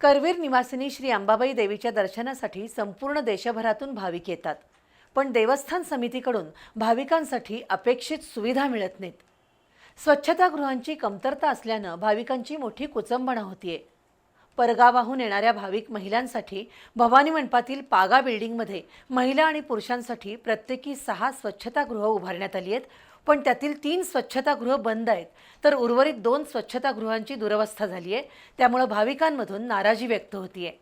करवीर निवासिनी श्री अंबाबाई देवीच्या दर्शनासाठी संपूर्ण देशभरातून भाविक येतात. पण देवस्थान समितीकडून भाविकांसाठी अपेक्षित सुविधा मिळत नाहीत. स्वच्छतागृहांची कमतरता असल्यानं भाविकांची मोठी कुचंबणा होतीये. परगावाहून येणाऱ्या भाविक महिलांसाठी भवानी मंडपातील पागा बिल्डिंगमध्ये महिला आणि पुरुषांसाठी प्रत्येकी सहा स्वच्छतागृह उभारण्यात आली आहेत. पण त्यातील तीन स्वच्छतागृह बंद आहेत. तर उर्वरित दोन स्वच्छतागृहांची दुरवस्था झाली आहे त्यामुळं भाविकांमधून नाराजी व्यक्त होतीये.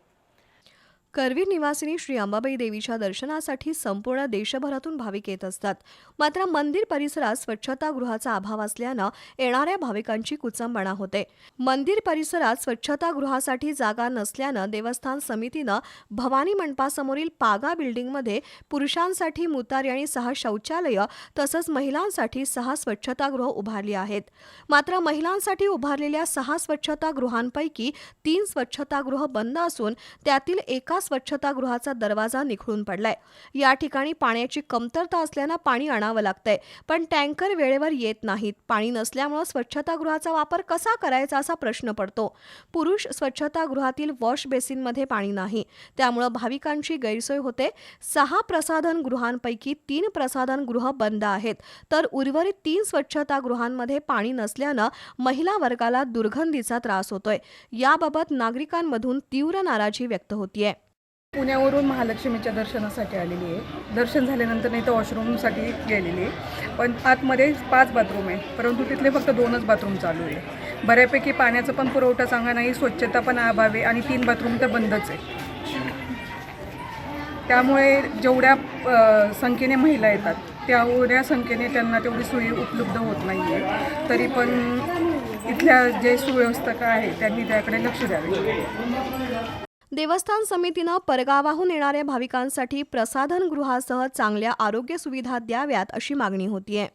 करवीर निवासिनी श्री अंबाबाई देवीच्या दर्शनासाठी संपूर्ण देशभरातून भाविक येत असतात. मात्र मंदिर परिसरात स्वच्छतागृहाचा अभाव असल्यानं येणाऱ्या भाविकांची कुचंबणा होते. मंदिर परिसरात स्वच्छतागृहासाठी जागा नसल्यानं देवस्थान समितीनं भवानी मंडपासमोरील पागा बिल्डिंगमध्ये पुरुषांसाठी मुतारी आणि सहा शौचालयं तसंच महिलांसाठी सहा स्वच्छतागृह उभारली आहेत. मात्र महिलांसाठी उभारलेल्या सहा स्वच्छतागृहांपैकी तीन स्वच्छतागृह बंद असून त्यातील एका स्वच्छतागृहाचा दरवाजा निखळून पडलाय. या ठिकाणी पाण्याची कमतरता असल्यानं पाणी आणावं लागतंय. पण टँकर वेळेवर येत नाहीत. पाणी नसल्यामुळं स्वच्छतागृहाचा वापर कसा करायचा असा प्रश्न पडतो. पुरुष स्वच्छतागृहातील वॉश बेसिनमध्ये पाणी नाही. त्यामुळं भाविकांची गैरसोय होते. सहा प्रसाधन गृहांपैकी तीन प्रसाधन गृह बंद आहेत. तर उर्वरित तीन स्वच्छतागृहांमध्ये पाणी नसल्यानं महिला वर्गाला दुर्गंधीचा त्रास होतोय. याबाबत नागरिकांमधून तीव्र नाराजी व्यक्त होतीये. पुण्यावरून महालक्ष्मीच्या दर्शनासाठी आलेली आहे. दर्शन झाल्यानंतर नाही तर वॉशरूमसाठी गेलेली आहे. पण आतमध्ये पाच बाथरूम आहे. परंतु तिथले फक्त दोनच बाथरूम चालू आहे. बऱ्यापैकी पाण्याचा पण पुरवठा चांगला नाही स्वच्छता पण अभावी आहे आणि तीन बाथरूम तर बंदच आहे. त्यामुळे जेवढ्या संख्येने महिला येतात तेवढ्या संख्येने त्यांना तेवढी सोयी उपलब्ध होत नाही आहे तरी पण इथल्या जे सुव्यवस्थक आहे त्यांनी त्याकडे लक्ष द्यावे. देवस्थान समितीनं परगावाहून येणाऱ्या भाविकांसाठी प्रसाधनगृहासह चांगल्या आरोग्य सुविधा द्याव्यात अशी मागणी होतीये.